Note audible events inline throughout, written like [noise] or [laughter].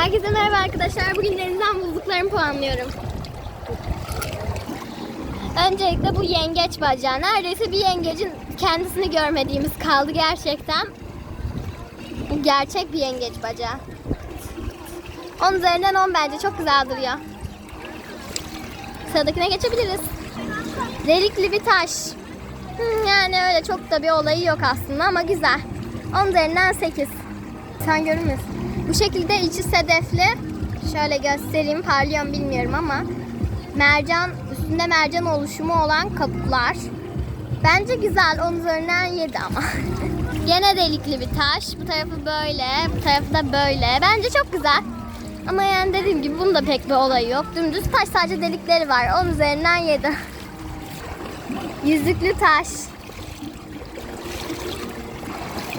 Herkese merhaba arkadaşlar. Bugün denizden bulduklarımı puanlıyorum. Öncelikle bu yengeç bacağı. Neredeyse bir yengecin kendisini görmediğimiz kaldı gerçekten. Bu gerçek bir yengeç bacağı. 10 üzerinden 10 bence. Çok güzel duruyor. Sıradakine geçebiliriz. Delikli bir taş. Hmm, Yani öyle çok da bir olayı yok aslında ama güzel. 10 üzerinden 8. Sen görünmüyorsun. Bu şekilde içi sedefli. Şöyle göstereyim. Parlıyor mu bilmiyorum ama. Mercan, üstünde mercan oluşumu olan kabuklar. Bence güzel. 10 üzerinden 7 ama. [laughs] Gene delikli bir taş. Bu tarafı böyle. Bu tarafı da böyle. Bence çok güzel. Ama yani dediğim gibi bunun da pek bir olayı yok. Dümdüz taş sadece delikleri var. 10 üzerinden 7. [laughs] Yüzüklü taş.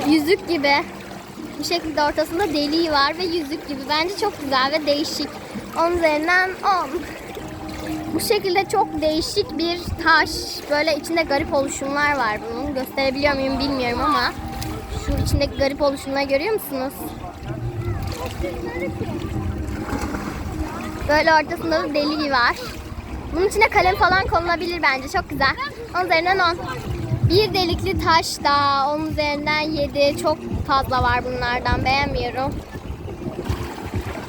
Yüzük gibi. Bu şekilde ortasında deliği var ve yüzük gibi. Bence çok güzel ve değişik. 10 üzerinden 10. Bu şekilde çok değişik bir taş. Böyle içinde garip oluşumlar var bunun. Gösterebiliyor muyum bilmiyorum ama. Şu içindeki garip oluşumları görüyor musunuz? Böyle ortasında da deliği var. Bunun içine kalem falan konulabilir bence. Çok güzel. 10 üzerinden 10. Bir delikli taş da 10 üzerinden 7. Çok fazla var bunlardan. Beğenmiyorum.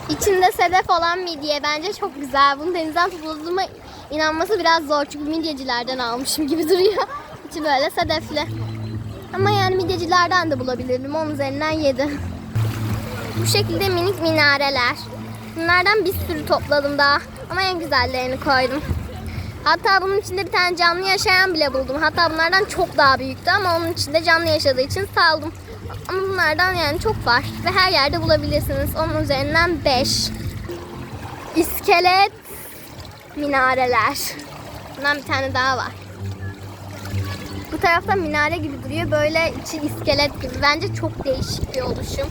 İçinde sedef olan midye bence çok güzel. Bunu denizden topladığıma inanması biraz zor. Çünkü midyecilerden almışım gibi [laughs] duruyor. İçi böyle sedefli. Ama yani midyecilerden de bulabilirdim. 10 üzerinden 7. Bu şekilde minik minareler. Bunlardan bir sürü topladım daha. Ama en güzellerini koydum. Hatta bunun içinde bir tane canlı yaşayan bile buldum. Hatta bunlardan çok daha büyüktü ama onun içinde canlı yaşadığı için saldım. Ama bunlardan yani çok var ve her yerde bulabilirsiniz. Onun üzerinden 5. İskelet minareler. Bundan bir tane daha var. Bu tarafta minare gibi duruyor. Böyle içi iskelet gibi. Bence çok değişik bir oluşum.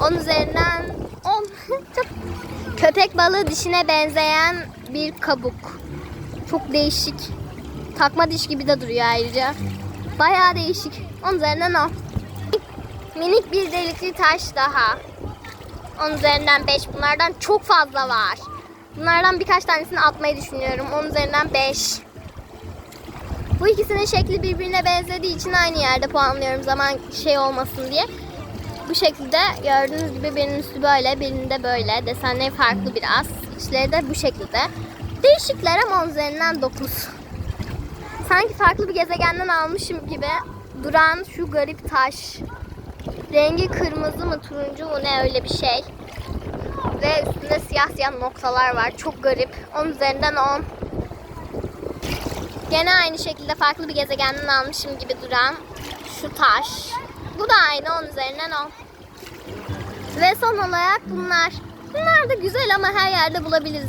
10 üzerinden 10. [laughs] çok köpek balığı dişine benzeyen bir kabuk. Çok değişik. Takma diş gibi de duruyor ayrıca. Bayağı değişik. 10 üzerinden 10. Minik bir delikli taş daha. 10 üzerinden 5. Bunlardan çok fazla var. Bunlardan birkaç tanesini atmayı düşünüyorum. 10 üzerinden 5. Bu ikisinin şekli birbirine benzediği için aynı yerde puanlıyorum zaman şey olmasın diye. Bu şekilde gördüğünüz gibi birinin üstü böyle, birinin de böyle. Desenleri farklı biraz. İçleri de bu şekilde. Değişikler ama 10 üzerinden 9. Sanki farklı bir gezegenden almışım gibi duran şu garip taş. Rengi kırmızı mı turuncu mu ne öyle bir şey. Ve üstünde siyah siyah noktalar var. Çok garip. 10 üzerinden 10. Gene aynı şekilde farklı bir gezegenden almışım gibi duran şu taş. Bu da aynı 10 üzerinden 10. Ve son olarak bunlar. Bunlar da güzel ama her yerde bulabiliriz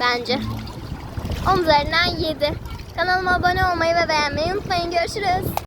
bence. 10 üzerinden 7. Kanalıma abone olmayı ve beğenmeyi unutmayın. Görüşürüz.